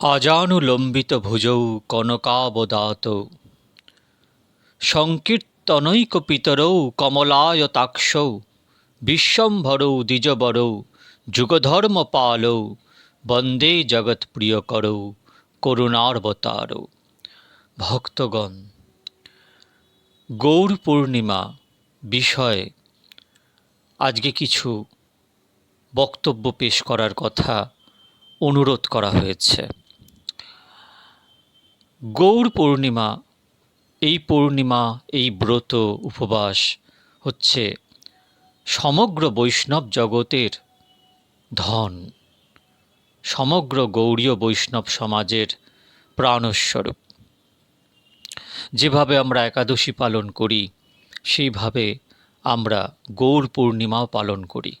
আজানুলম্বিত ভুজৌ কনকাবদাত। সংকীর্তনৈক সংকীর্তনৈকপিতরৌ কমলায়তাক্ষৌ। বিশ্বম্ভরৌ দ্বিজবরৌ। যুগধর্ম পালৌ বন্দে জগৎপ্রিয়করৌ। করুণার্বতারৌ। ভক্তগণ গৌর পূর্ণিমা বিষয়ে আজকে কিছু বক্তব্য পেশ করার কথা অনুরোধ করা হয়েছে। গৌর পূর্ণিমা, এই পূর্ণিমা, এই ব্রত উপবাস হচ্ছে সমগ্র বৈষ্ণব জগতের ধন। সমগ্র গৌড়ীয় বৈষ্ণব সমাজের প্রাণস্বরূপ। যেভাবে আমরা একাদশী পালন করি, সেইভাবে আমরা গৌর পূর্ণিমাও পালন করি।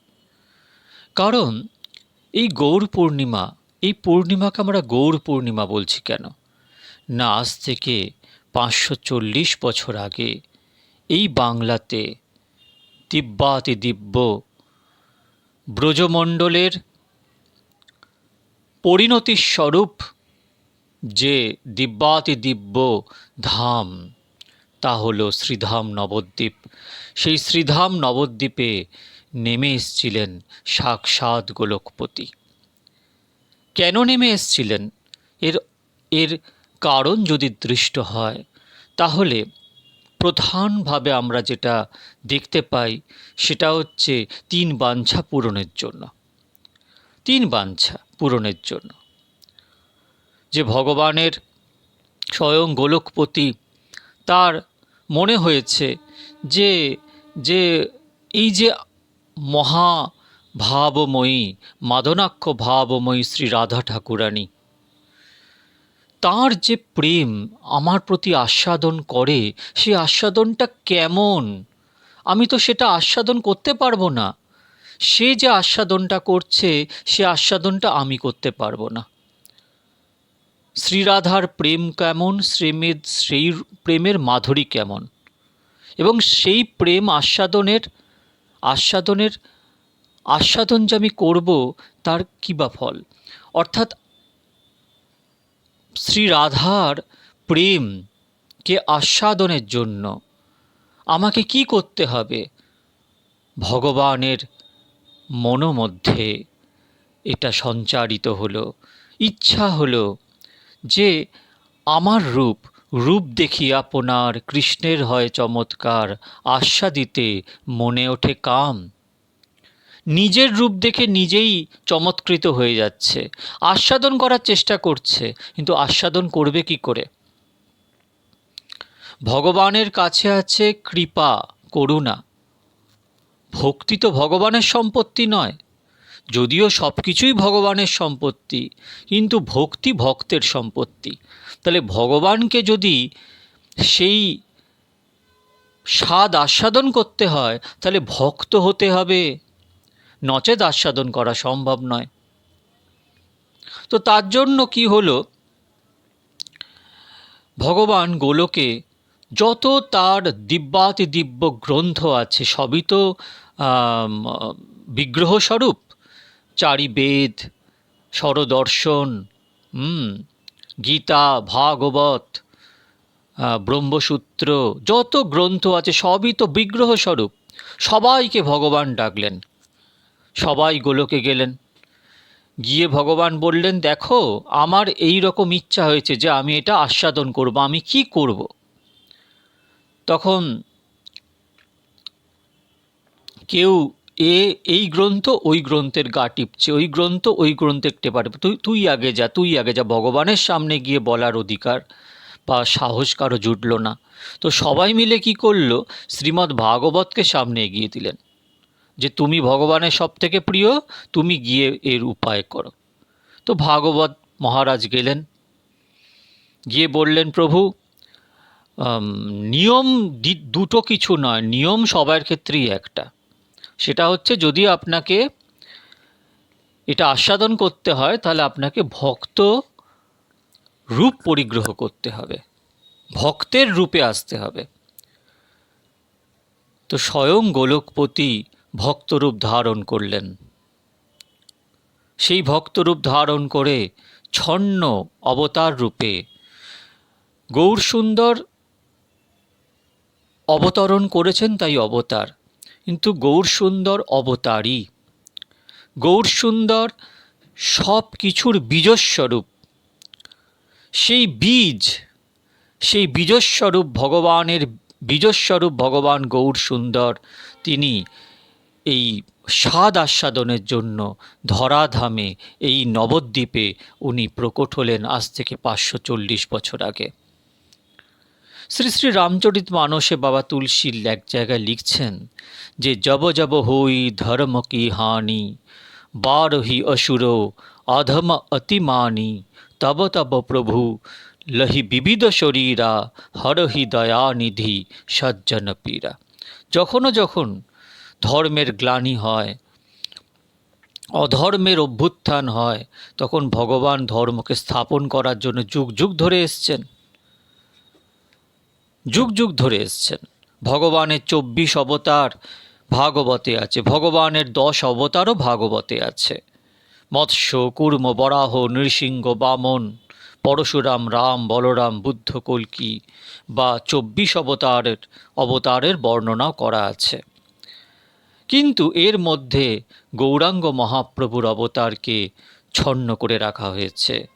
কারণ এই গৌর পূর্ণিমা, এই পূর্ণিমাকে আমরা গৌর পূর্ণিমা বলছি কেন? না আজ থেকে পাঁচশো চল্লিশ বছর আগে এই বাংলাতে দিব্যাতি দিব্য ব্রজমণ্ডলের পরিণতির স্বরূপ যে দিব্যাতি দিব্য ধাম, তা হলো শ্রীধাম নবদ্বীপ। সেই শ্রীধাম নবদ্বীপে নেমে এসছিলেন সাক্ষাৎ গোলকপতি। কেন নেমে এসছিলেন? এর এর কারণ যদি দৃষ্ট হয়, তাহলে প্রধানভাবে আমরা যেটা দেখতে পাই, সেটা হচ্ছে তিন বাঞ্ছা পূরণের জন্য। তিন বাঞ্ছা পূরণের জন্য। যে ভগবানের স্বয়ং গোলকপতি, তার মনে হয়েছে যে যে এই যে মহা ভাবময়ী মাদনাক্ষ ভাবময়ী শ্রী রাধা ঠাকুরানী তার যে প্রেম আমার প্রতি আস্বাদন করে সেই আস্বাদনটা কেমন? আমি তো সেটা আস্বাদন করতে পারব না। সে যে আস্বাদনটা করছে, সে আস্বাদনটা আমি করতে পারব না। শ্রীরাধার প্রেম কেমন? শ্রেমের সেই প্রেমের মাধুরী কেমন? এবং সেই প্রেম আস্বাদনের আস্বাদনের, আস্বাদন যে আমি করব, তার কী বা ফল? অর্থাৎ শ্রী রাধার প্রেমকে আস্বাদনের জন্য আমাকে কি করতে হবে? ভগবানের মনোমধ্যে এটা সঞ্চারিত হলো, ইচ্ছা হলো যে আমার রূপ রূপ দেখি আপনার কৃষ্ণের হয় চমৎকার আস্বাদিতে মনে ওঠে কাম। নিজের রূপ দেখে নিজেই চমৎকৃত হয়ে যাচ্ছে। আস্বাদন করার চেষ্টা করছে, কিন্তু আস্বাদন করবে কি করে? ভগবানের কাছে আছে কৃপা, করুণা। ভক্তি তো ভগবানের সম্পত্তি নয়। যদিও সব কিছুই ভগবানের সম্পত্তি, কিন্তু ভক্তি ভক্তের সম্পত্তি। তাহলে ভগবানকে যদি সেই স্বাদ আস্বাদন করতে হয়, তাহলে ভক্ত হতে হবে। নচেত আস্বাদন করা সম্ভব নয়। তো তার জন্য কি হলো? ভগবান গোলকে যত তার দিব্যাতি দিব্য গ্রন্থ আছে, সবই তো বিগ্রহস্বরূপ। চারি বেদ স্বরদর্শন গীতা, ভাগবত ব্রহ্মসূত্র, যত গ্রন্থ আছে, সবই তো বিগ্রহস্বরূপ। সবাইকে ভগবান ডাকলেন। সবাই গোলকে গেলেন। গিয়ে ভগবান বললেন, দেখো, আমার এই রকম ইচ্ছা হয়েছে যে আমি এটা আস্বাদন করব, আমি কি করব? তখন কেউ, এ, এই গ্রন্থ, ওই গ্রন্থের গা টিপছে, ওই গ্রন্থ, ওই গ্রন্থের টেপারে তুই তুই আগে যা, তুই আগে যা, ভগবানের সামনে গিয়ে বলার অধিকার বা সাহস কারও জুটল না। তো সবাই মিলে কি করল, শ্রীমদ্ ভাগবতকে সামনে এগিয়ে দিলেন। যে তুমি ভগবানের সব থেকে প্রিয়, তুমি গিয়ে এর উপায় করো। তো ভাগবত মহারাজ গেলেন। গিয়ে বললেন, প্রভু নিয়ম দুটো কিছু নয়, নিয়ম সবার ক্ষেত্রেই একটা। সেটা হচ্ছে যদি আপনাকে এটা আস্বাদন করতে হয়, তাহলে আপনাকে ভক্ত রূপ পরিগ্রহ করতে হবে। ভক্তের রূপে আসতে হবে। তো স্বয়ং গোলকপতি ভক্তরূপ ধারণ করলেন। সেই ভক্তরূপ ধারণ করে ছন্ন অবতার রূপে গৌরসুন্দর অবতরণ করেছেন তাই অবতার, কিন্তু গৌরসুন্দর অবতারই গৌরসুন্দর সব কিছুর বীজস্বরূপ। সেই বীজ, সেই বীজস্বরূপ ভগবানের বীজস্বরূপ ভগবান গৌর সুন্দর তিনি এই স্বাদ আস্বাদনের জন্য ধরাধামে এই নবদ্বীপে উনি প্রকট হলেন আজ থেকে পাঁচশো চল্লিশ বছর আগে। শ্রী শ্রী রামচরিত মানসে বাবা তুলসী এক জায়গায় লিখছেন যে, জব জব হই ধর্ম কি হানি, বারহি অসুর অধম অতিমানি, তব তব প্রভু লহি বিবিধ শরীরা, হরহি দয়ানিধি সজ্জন পীরা। যখনও যখন ধর্মের গ্লানি হয়, অধর্মের অভ্যুত্থান হয়, তখন ভগবান ধর্মকে স্থাপন করার জন্য যুগ যুগ ধরে এসছেন। যুগ যুগ ধরে এসছেন। ভগবানের চব্বিশ অবতার ভাগবতে আছে, ভগবানের দশ অবতারও ভাগবতে আছে। মৎস্য, কুর্ম, বরাহ, নৃসিংহ, বামন, পরশুরাম, রাম, বলরাম, বুদ্ধ, কল্কি বা চব্বিশ অবতারের অবতারের বর্ণনাও করা আছে। কিন্তু এর মধ্যে গৌরাঙ্গ মহাপ্রভুর অবতারকে ছন্ন করে রাখা হয়েছে।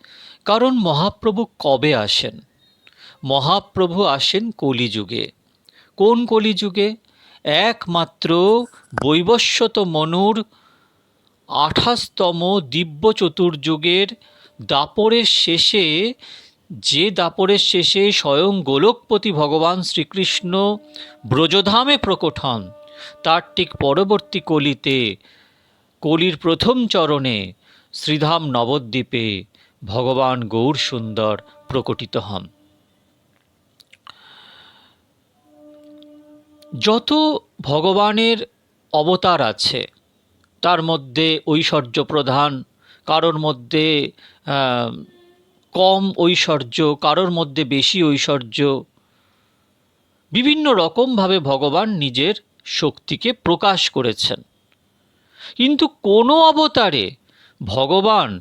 কারণ মহাপ্রভু কবে আসেন? মহাপ্রভু আসেন কলিযুগে। কোন কলিযুগে? একমাত্র বৈবস্বত মনুর আঠাশতম দিব্য চতুর্যুগের দাপরের শেষে, যে দাপরের শেষে স্বয়ং গোলকপতি ভগবান শ্রীকৃষ্ণ ব্রজধামে প্রকট হন। তার ঠিক পরবর্তী কলিতে, কলির প্রথম চরণে শ্রীধাম নবদ্বীপে ভগবান গৌর সুন্দর প্রকটিত হন। যত ভগবানের অবতার আছে, তার মধ্যে ঐশ্বর্য প্রধান, কারোর মধ্যে কম ঐশ্বর্য, কারোর মধ্যে বেশি ঐশ্বর্য, বিভিন্ন রকমভাবে ভগবান নিজের শক্তিকে প্রকাশ করেছেন। কিন্তু কোনো অবতারে ভগবান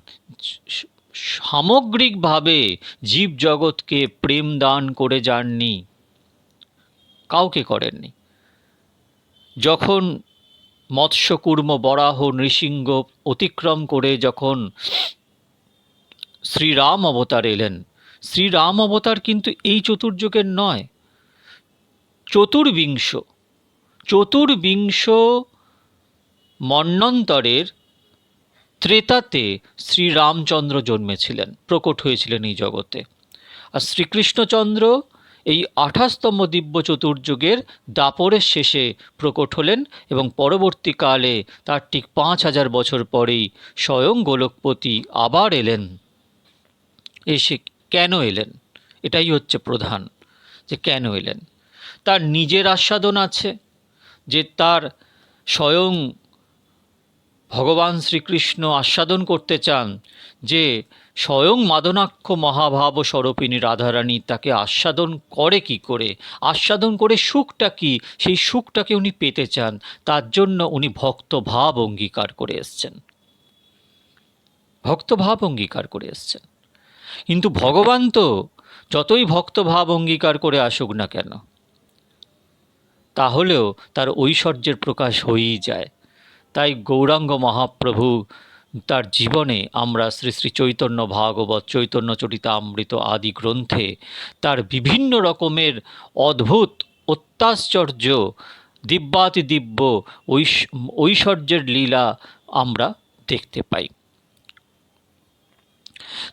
সামগ্রিকভাবে জীবজগৎকে প্রেম দান করে যাননি, কাউকে করেননি। যখন মৎস্যকূর্ম, বরাহ, নৃসিংহ অতিক্রম করে যখন শ্রীরাম অবতার এলেন, শ্রীরাম অবতার কিন্তু এই চতুর্যুগের নয়, চতুর্বিংশ। চতুর্বিংশ মন্বন্তরের ত্রেতাতে শ্রীরামচন্দ্র জন্মেছিলেন, প্রকট হয়েছিলেন এই জগতে। আর শ্রীকৃষ্ণচন্দ্র এই আঠাশতম দিব্য চতুর্যুগের দাপরের শেষে প্রকট হলেন এবং পরবর্তীকালে তার ঠিক পাঁচ হাজার বছর পরেই স্বয়ং গোলকপতি আবার এলেন। এসে কেন এলেন? এটাই হচ্ছে প্রধান, যে কেন এলেন? তার নিজের আস্বাদন আছে যে তার স্বয়ং ভগবান শ্রীকৃষ্ণ আস্বাদন করতে চান, যে স্বয়ং মাদনাক্ষ মহাভাব স্বরূপিণী রাধারানী তাকে আস্বাদন করে কি করে? আস্বাদন করে সুখটা কি? সেই সুখটাকে উনি পেতে চান, তার জন্য উনি ভক্তভাব অঙ্গীকার করে এসছেন। ভক্তভাব অঙ্গীকার করে এসছেন। কিন্তু ভগবান তো যতই ভক্তভাব অঙ্গীকার করে আসুক না কেন তাহলেও তার ঐশ্বর্যের প্রকাশ হয়েই যায়। তাই গৌরাঙ্গ মহাপ্রভু তার জীবনে আমরা শ্রী শ্রী চৈতন্য ভাগবত, চৈতন্য চরিতামৃত আদি গ্রন্থে তার বিভিন্ন রকমের অদ্ভুত, অত্যাশ্চর্য দিব্যাতি দিব্য ঐশ- ঐশ্বর্যের লীলা আমরা দেখতে পাই।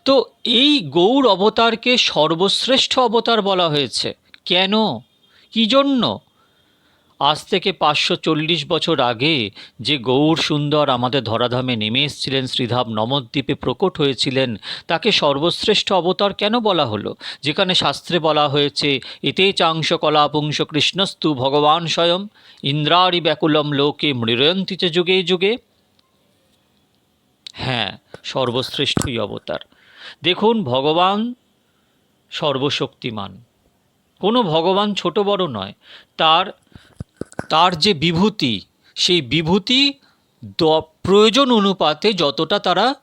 তো এই গৌর অবতারকে সর্বশ্রেষ্ঠ অবতার বলা হয়েছে। কেন? কি জন্য? আজ থেকে পাঁচশো চল্লিশ বছর আগে যে গৌর সুন্দর আমাদের ধরাধামে নেমে এসেছিলেন, শ্রীধাম নবদ্বীপে প্রকট হয়েছিলেন, তাকে সর্বশ্রেষ্ঠ অবতার কেন বলা হলো? যেখানে শাস্ত্রে বলা হয়েছে, এতে চাংশ কলাপুংস কৃষ্ণস্তু ভগবান স্বয়ং ইন্দ্রারি ব্যাকুলম লোকে মৃরয়ন্তি চ যুগে যুগে। হ্যাঁ সর্বশ্রেষ্ঠই অবতার। দেখুন, ভগবান সর্বশক্তিমান। কোনো ভগবান ছোট বড় নয়, তার তার যে বিভূতি, সেই বিভূতি দ- প্রয়োজন অনুপাতে যতটা তারা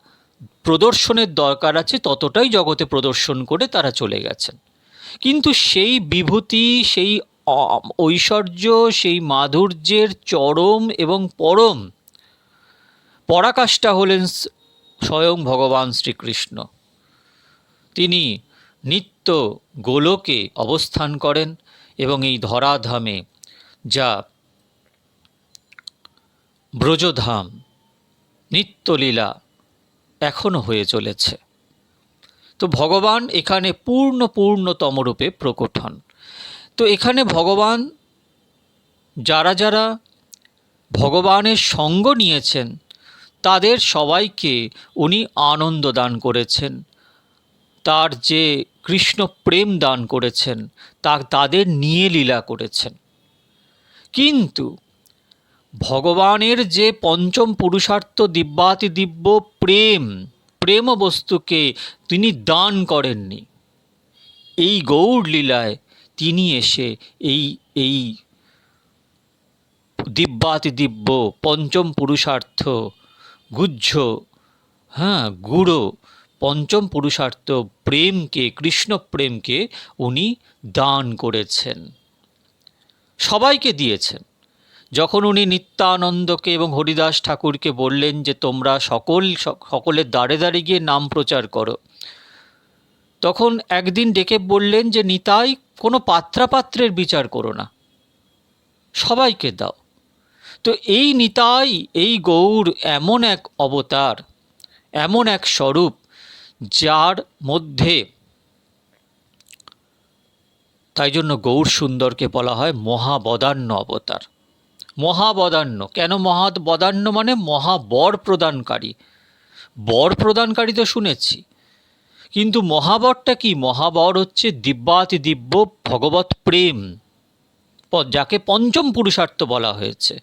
প্রদর্শনের দরকার আছে, ততটাই জগতে প্রদর্শন করে তারা চলে গেছেন। কিন্তু সেই বিভূতি, সেই ঐশ্বর্য, সেই মাধুর্যের চরম এবং পরম পরাকাষ্ঠা হলেন স্বয়ং ভগবান শ্রীকৃষ্ণ। তিনি নিত্য গোলকে অবস্থান করেন এবং এই ধরাধামে যা ব্রজধাম, নিত্যলীলা এখনও হয়ে চলেছে। তো ভগবান এখানে পূর্ণ পূর্ণতম রূপে প্রকট হন তো এখানে ভগবান যারা যারা ভগবানের সঙ্গ নিয়েছেন, তাদের সবাইকে উনি আনন্দ দান করেছেন। তার যে কৃষ্ণ প্রেম দান করেছেন তা তাদের নিয়ে লীলা করেছেন। কিন্তু ভগবানের যে পঞ্চম পুরুষার্থ দিব্যাতি দিব্য প্রেম প্রেম বস্তুকে তিনি দান করেননি। এই গৌর লীলায় তিনি এসে এই এই দিব্যাতি দিব্য পঞ্চম পুরুষার্থ গুহ্য হ্যাঁ গুড়ো পঞ্চম পুরুষার্থ প্রেমকে, কৃষ্ণ প্রেমকে উনি দান করেছেন। সবাইকে দিয়েছেন। যখন উনি নিত্যানন্দকে এবং হরিদাস ঠাকুরকে বললেন যে তোমরা সকল, সকলের দাঁড়ে দাঁড়ে গিয়ে নাম প্রচার করো, তখন একদিন ডেকে বললেন যে, নিতাই কোনো পাত্রাপাত্রের বিচার করো না, সবাইকে দাও। তো এই নিতাই, এই গৌর এমন এক অবতার, এমন এক স্বরূপ যার মধ্যে তাই জন্য গৌর সুন্দরকে বলা হয় মহাবদান্য অবতার। মহাবদান্য কেন মহাবদান্য মানে মহাবর প্রদানকারী। বর প্রদানকারী তো শুনেছি। কিন্তু মহাবরটা কি? মহাবর হচ্ছে দিব্যাতি দিব্য ভগবত প্রেম। যাকে পঞ্চম পুরুষার্থ বলা হয়েছে।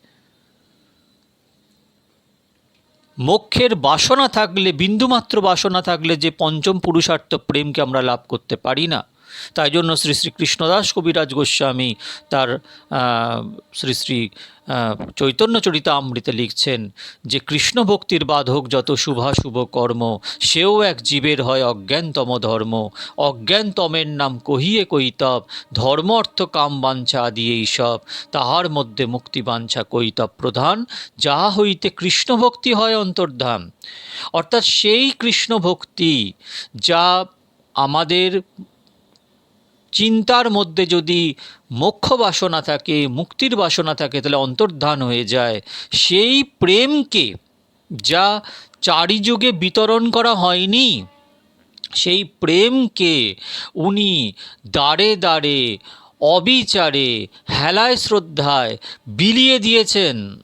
মোক্ষের বাসনা থাকলে, বিন্দুমাত্র বাসনা থাকলে যে পঞ্চম পুরুষার্থ প্রেমকে আমরা লাভ করতে পারি না। তাই জন্য শ্রী শ্রী কৃষ্ণদাস কবিরাজ গোস্বামী তার শ্রী শ্রী চৈতন্য চরিতামৃতে লিখছেন যে, কৃষ্ণ ভক্তির বাধক যত শুভাশুভ কর্ম, সেও এক জীবের হয় অজ্ঞানতম ধর্ম। অজ্ঞানতমের নাম কহিয়ে কৈতব ধর্ম অর্থ কাম বাঞ্ছা আদি এইসব তাহার মধ্যে মুক্তি বাঞ্ছা কৈতব প্রধান, যাহা হইতে কৃষ্ণ ভক্তি হয় অন্তর্ধান। অর্থাৎ সেই কৃষ্ণ ভক্তি যা আমাদের চিন্তার মধ্যে যদি মোক্ষ বাসনা থাকে, মুক্তির বাসনা থাকে, তাহলে অন্তর্ধান হয়ে যায়। সেই প্রেমকে যা চারিযুগে বিতরণ করা হয়নি, সেই প্রেমকে উনি দাঁড়ে দাঁড়ে অবিচারে, হেলায় শ্রদ্ধায় বিলিয়ে দিয়েছেন।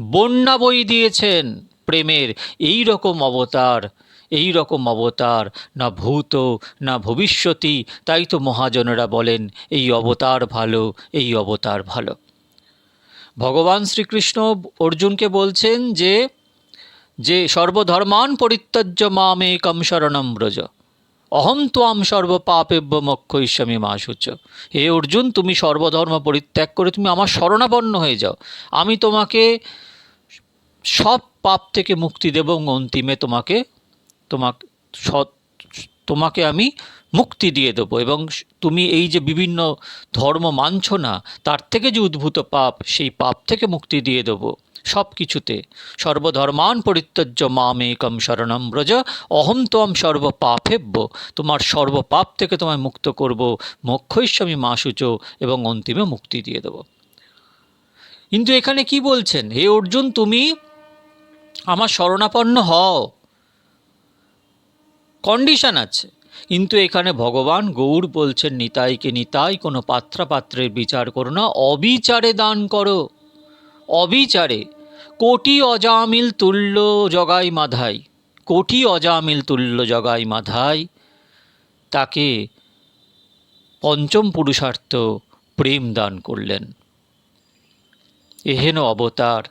বন্যা বই দিয়েছেন প্রেমের। এই রকম অবতার এই রকম অবতার, না ভূত, না ভবিষ্যতি, তাই তো মহাজনেরা বলেন, এই অবতার ভালো, এই অবতার ভালো। ভগবান শ্রীকৃষ্ণ অর্জুনকে বলছেন যে যে সর্বধর্মান পরিত্যজ্য মামেকম শরণম ব্রজ। অহম ত্বাম সর্বপাপেব্য মক্ষয়িষ্যামি মাসুচ হে অর্জুন, তুমি সর্বধর্ম পরিত্যাগ করে তুমি আমার শরণাপন্ন হয়ে যাও। আমি তোমাকে সব পাপ থেকে মুক্তি দেব এবং অন্তিমে তোমাকে তোমাকে সৎ, তোমাকে আমি মুক্তি দিয়ে দেবো এবং তুমি এই যে বিভিন্ন ধর্ম মানছ না, তার থেকে যে উদ্ভূত পাপ, সেই পাপ থেকে মুক্তি দিয়ে দেবো সব কিছুতে সর্বধর্মান পরিত্যজ্য মামেকম শরণম ব্রজ, অহম তোম সর্ব সর্বপাপেব্য তোমার সর্বপাপ থেকে তোমায় মুক্ত করব মোক্ষৈস্বামী মাসুচ এবং অন্তিমে মুক্তি দিয়ে দেব। কিন্তু এখানে কি বলছেন? হে অর্জুন, তুমি আমার শরণাপন্ন হও। কন্ডিশন আছে। কিন্তু এখানে ভগবান গৌর বলছেন, নিতাইকে নিতাই কোনো পাত্রাপাত্রের বিচার করো না, অবিচারে দান করো। অবিচারে। কোটি অজামিল তুল্য জগাই মাধাই। কোটি অজামিল তুল্য জগাই মাধাই। তাকে পঞ্চম পুরুষার্থ প্রেম দান করলেন। এহেন অবতার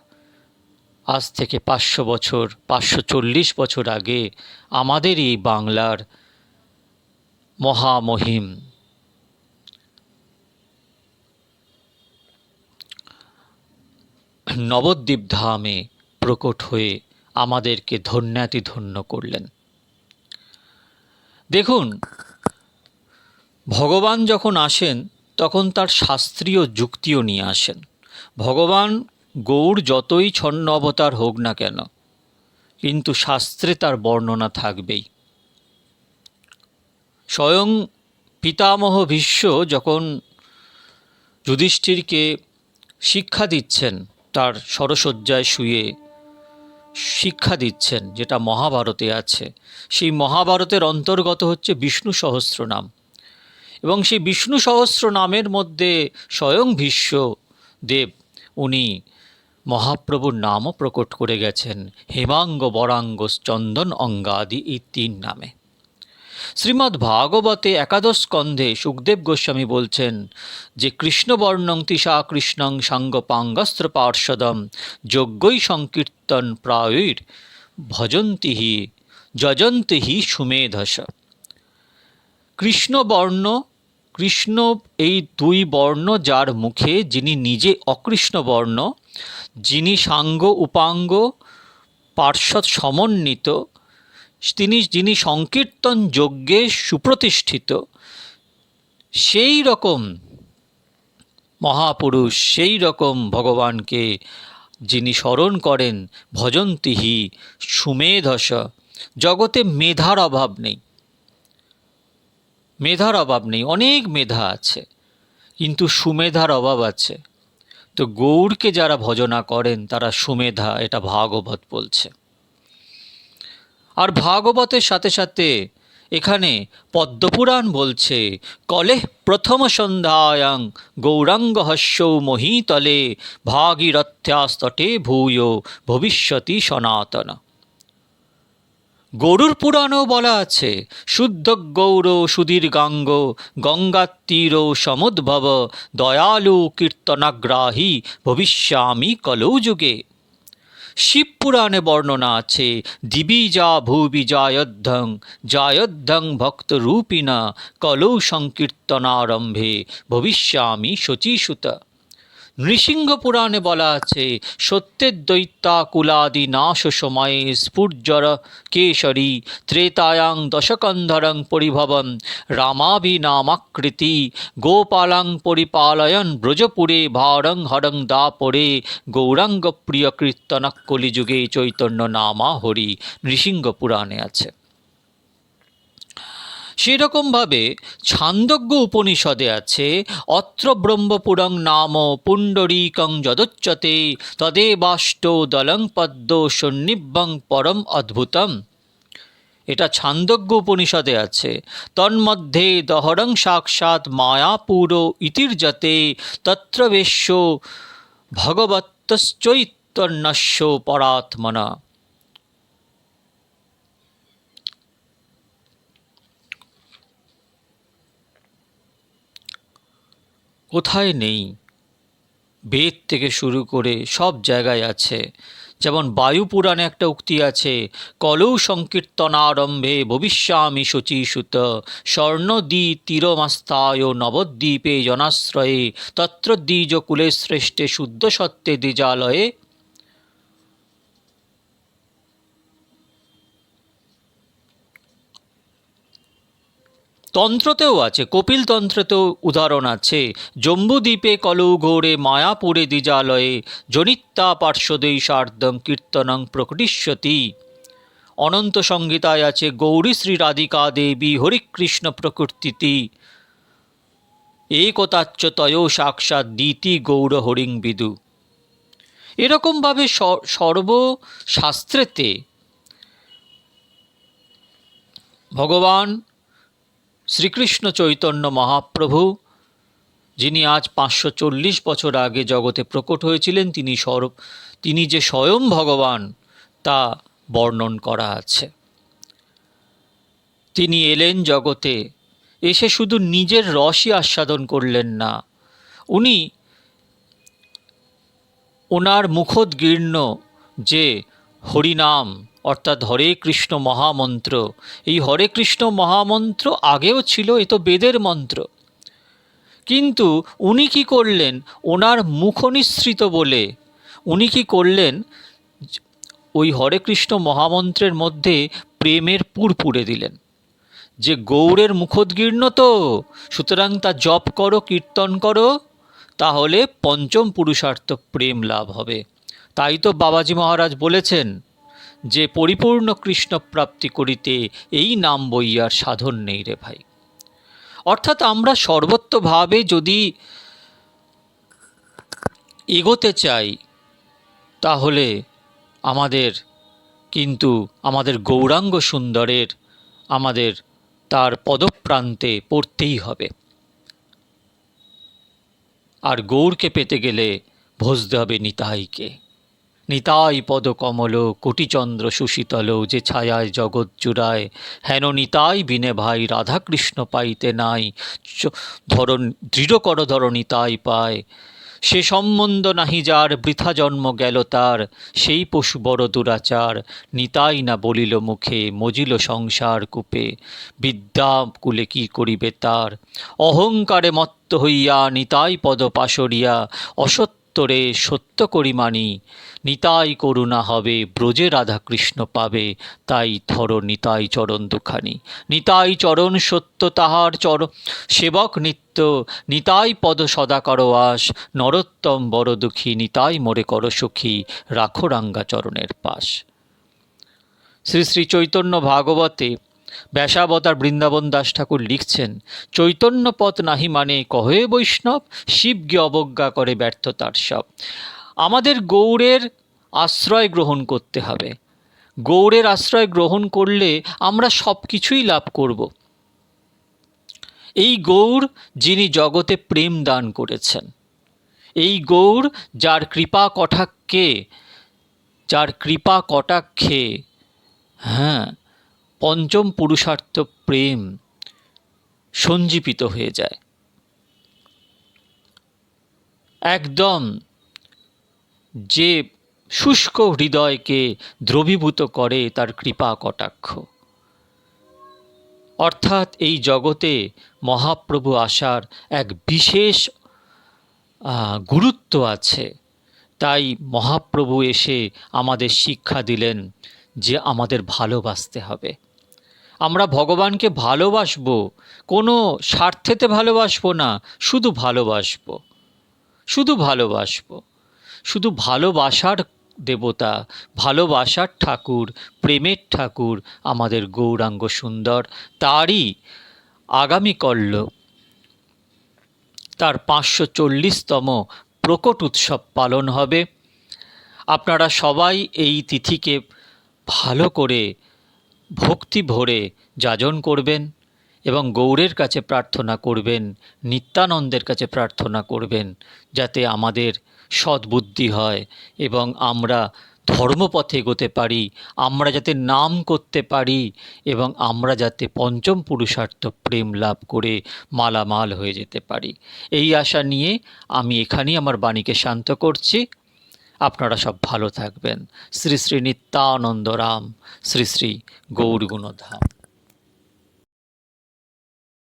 আজ থেকে পাঁচশো বছর, পাঁচশো চল্লিশ বছর আগে আমাদের এই বাংলার মহামহিম। নবদ্বীপ ধামে প্রকট হয়ে আমাদেরকে ধন্যাতি ধন্য করলেন। দেখুন, ভগবান যখন আসেন, তখন তার শাস্ত্রীয় যুক্তিও নিয়ে আসেন। ভগবান গৌর যতই ছন্ন অবতার হোক না কেন, কিন্তু শাস্ত্রে তার বর্ণনা থাকবেই। স্বয়ং পিতামহ ভীষ্ম যখন যুধিষ্ঠিরকে শিক্ষা দিচ্ছেন, তার সরসজ্জায় শুয়ে শিক্ষা দিচ্ছেন, যেটা মহাভারতে আছে, সেই মহাভারতের অন্তর্গত হচ্ছে বিষ্ণু সহস্র নাম এবং সেই বিষ্ণু সহস্র নামের মধ্যে স্বয়ং ভীষ্ম দেব, উনি মহাপ্রভুর নামও প্রকট করে গেছেন হেমাঙ্গ বরাঙ্গ চন্দন অঙ্গাদি এই তিন নামে। শ্রীমদ্ ভাগবতে একাদশ স্কন্ধে সুখদেব গোস্বামী বলছেন যে কৃষ্ণবর্ণং তিসা কৃষ্ণং সাঙ্গপাঙ্গস্ত্র পার্ষদম যজ্ঞই সংকীর্তন প্রায়ৈর ভজন্তিহি যজন্তিহি সুমেধস। কৃষ্ণবর্ণ কৃষ্ণ এই দুই বর্ণ যার মুখে যিনি নিজে অকৃষ্ণ বর্ণ যিনি সাঙ্গ উপাঙ্গ পার্শ্বদ সমন্বিত, তিনি যিনি সংকীর্তন যজ্ঞে সুপ্রতিষ্ঠিত, সেই রকম মহাপুরুষ, সেই রকম ভগবানকে যিনি স্মরণ করেন ভজন্তিহি সুমেধস। জগতে মেধার অভাব নেই। মেধার অভাব নেই, অনেক মেধা আছে, কিন্তু সুমেধার অভাব আছে। তো গৌরকে যারা ভজনা করেন, তারা সুমেধা, এটা ভাগবত বলছে। আর ভাগবতের সাথে সাথে এখানে পদ্মপুরাণ বলছে, কলে প্রথম সন্ধ্যায়াং গৌরাঙ্গ হস্য মহীতলে, ভাগীরথ্যাস্তটে ভূয় ভবিষ্যতি সনাতন। গরুর পুরাণও বলা আছে, শুদ্ধ গৌর সুদীর্ঘাঙ্গ গঙ্গাতীর সমুদ্ভব, দয়ালু কীর্তনাগ্রাহী, ভবিষ্যামি কলৌ যুগে। শিব পুরাণে বর্ণনা আছে দিবিজা ভুবি জায়দ্ধং জায়দ্ধং ভক্তরূপিণা, কলৌ সংকীর্তনারম্ভে, ভবিষ্যামি শচীসুত নৃসিংহ পুরাণে বলা আছে, সত্যের দৈত্যাকুলাদি নাশ সময়ে স্ফুর্জর কেশরী ত্রেতায়াং দশকন্ধরং পরিভবন রামাভিনামাকৃতি গোপালাং পরিপালয়ন ব্রজপুরে ভারং হরং দাপরে গৌরাঙ্গ প্রিয় কীর্তন কলিযুগে চৈতন্য নামা হরি নৃসিংহ পুরাণে আছে। সেরকমভাবে ছান্দজ্ঞ উপনিষদে আছে, অত্র ব্রহ্মপুরং নাম পুণ্ডরীকং যদোচ্যতে তদেবাষ্ট দলং পদ্ম সন্নিব্বং পরম অদ্ভুতম। এটা ছান্দজ্ঞ উপনিষদে আছে। তন্মধ্যে দহরং সাক্ষাৎ মায়াপুর ইতির্যতে, তত্র বেশ্য ভগবতশ্চৈতন্যস্য পরাত্মনা। কোথায় নেই? বেদ থেকে শুরু করে সব জায়গায় আছে। যেমন বায়ু পুরাণে একটা উক্তি আছে, কলৌ সংকীর্তনারম্ভে ভবিষ্যামি শচীসুত স্বর্ণদ্বী তীরমাস্তায় নবদ্বীপে জনাশ্রয়ে তত্র দ্বিজ কুলে শ্রেষ্ঠে শুদ্ধ সত্ত্বে দ্বিজালয়ে তন্ত্রতেও আছে, কপিল তন্ত্রতেও উদাহরণ আছে। জম্বুদ্বীপে কলৌ ঘোরে, মায়াপুরে দ্বিজালয়ে জনিত্যা পার্শ্বদেই সার্ধং কীর্তনং প্রকটিষ্যতি। অনন্ত সংহিতায় আছে, গৌরী শ্রী রাধিকা দেবী, হরিকৃষ্ণ প্রকৃতি একতাচ্য তয় সাক্ষাৎ দিতি গৌর হরিং বিদু। এরকমভাবে সর্বশাস্ত্রেতে ভগবান শ্রীকৃষ্ণ চৈতন্য মহাপ্রভু, যিনি আজ পাঁচশো চল্লিশ বছর আগে জগতে প্রকট হয়েছিলেন, তিনি সর্ব তিনি যে স্বয়ং ভগবান, তা বর্ণন করা আছে। তিনি এলেন জগতে, এসে শুধু নিজের রসই আস্বাদন করলেন না, উনি ওনার মুখোদ্গীর্ণ যে হরিনাম অর্থাৎ হরে কৃষ্ণ মহামন্ত্র। এই হরে কৃষ্ণ মহামন্ত্র আগেও ছিল, এ তো বেদের মন্ত্র। কিন্তু উনি কি করলেন? ওনার মুখনিসৃত বলে। উনি কি করলেন? ওই হরে কৃষ্ণ মহামন্ত্রের মধ্যে প্রেমের পুর পুড়ে দিলেন। যে গৌরের মুখোদ্গীর্ণ তো, সুতরাং তা জপ করো, কীর্তন করো, তাহলে পঞ্চম পুরুষার্থ প্রেম লাভ হবে। তাই তো বাবাজি মহারাজ বলেছেন যে পরিপূর্ণ কৃষ্ণ প্রাপ্তি করিতে এই নাম বইয়ার সাধন নেই রে ভাই। অর্থাৎ আমরা সর্বত্রভাবে যদি এগোতে চাই, তাহলে আমাদের কিন্তু আমাদের গৌরাঙ্গ সুন্দরের, আমাদের তার পদপ্রান্তে পড়তেই হবে। আর গৌরকে পেতে গেলে ভজতে হবে নিতাইকে। নিতাই পদ কমল, কোটিচন্দ্র সুশীতল, যে ছায়ায় জগৎ জুড়ায়, হেন নিতাই বিনে ভাই, রাধাকৃষ্ণ পাইতে নাই ধরন দৃঢ় কর ধর নিতাই পায়। সে সম্বন্ধ নাহি যার, বৃথা জন্ম গেল তার, সেই পশু বড় দুরাচার, নিতাই না বলিল মুখে, মজিল সংসার কূপে, বিদ্যা কুলে কি করিবে তার? অহংকারে মত্ত হইয়া নিতাই পদ পাশরিয়া অসত্যরে সত্য করি মানি নিতাই করুণা হবে, ব্রজে রাধাকৃষ্ণ পাবে, তাই ধর নিতাই চরণ দুখানি। নিতাই চরণ সত্য তাহার চর, সেবক নিত্য, নিতাই পদ সদা করো আস নরোত্তম বড় দুঃখী, নিতাই মোরে কর সুখী, রাখো রাঙ্গা চরণের পাশ। শ্রী শ্রী চৈতন্য ভাগবতে ব্যাসাবতার বৃন্দাবন দাস ঠাকুর লিখছেন, চৈতন্য পথ নাহি মানে কহে বৈষ্ণব শিবকে অবজ্ঞা করে ব্যর্থতার সব। আমাদের গৌড়ের আশ্রয় গ্রহণ করতে হবে। গৌড়ের আশ্রয় গ্রহণ করলে আমরা সব কিছুই লাভ করব। এই গৌর যিনি জগতে প্রেম দান করেছেন, এই গৌর যার কৃপা কটাক্ষে, যার কৃপা কটাক্ষে হ্যাঁ পঞ্চম পুরুষার্থ প্রেম সঞ্জীবিত হয়ে যায়। একদম যে শুষ্ক হৃদয়কে দ্রবীভূত করে তার কৃপা কটাক্ষ। অর্থাৎ এই জগতে মহাপ্রভু আসার এক বিশেষ গুরুত্ব আছে। তাই মহাপ্রভু এসে আমাদের শিক্ষা দিলেন যে আমাদের ভালোবাসতে হবে। আমরা ভগবানকে ভালোবাসবো। কোনো স্বার্থেতে ভালোবাসবো না, শুধু ভালোবাসব। শুধু ভালোবাসব। শুধু ভালোবাসার দেবতা, ভালোবাসার ঠাকুর, প্রেমের ঠাকুর, আমাদের গৌরাঙ্গ সুন্দর, তারই আগামী কল্ল তার পাঁচশো চল্লিশতম প্রকট উৎসব পালন হবে। আপনারা সবাই এই তিথিকে ভালো করে ভক্তি ভরে যাজন করবেন এবং গৌরের কাছে প্রার্থনা করবেন, নিত্যানন্দের কাছে প্রার্থনা করবেন, যাতে আমাদের সদ্বুদ্ধি হয় এবং আমরা ধর্মপথে এগোতে পারি, আমরা যাতে নাম করতে পারি এবং আমরা যাতে পঞ্চম পুরুষার্থ প্রেম লাভ করে মালামাল হয়ে যেতে পারি। এই আশা নিয়ে আমি এখানেই আমার বাণীকে শান্ত করছি। আপনারা সব ভালো থাকবেন। শ্রী শ্রী নিত্যানন্দ রাম শ্রী শ্রী গৌরগুণধাম।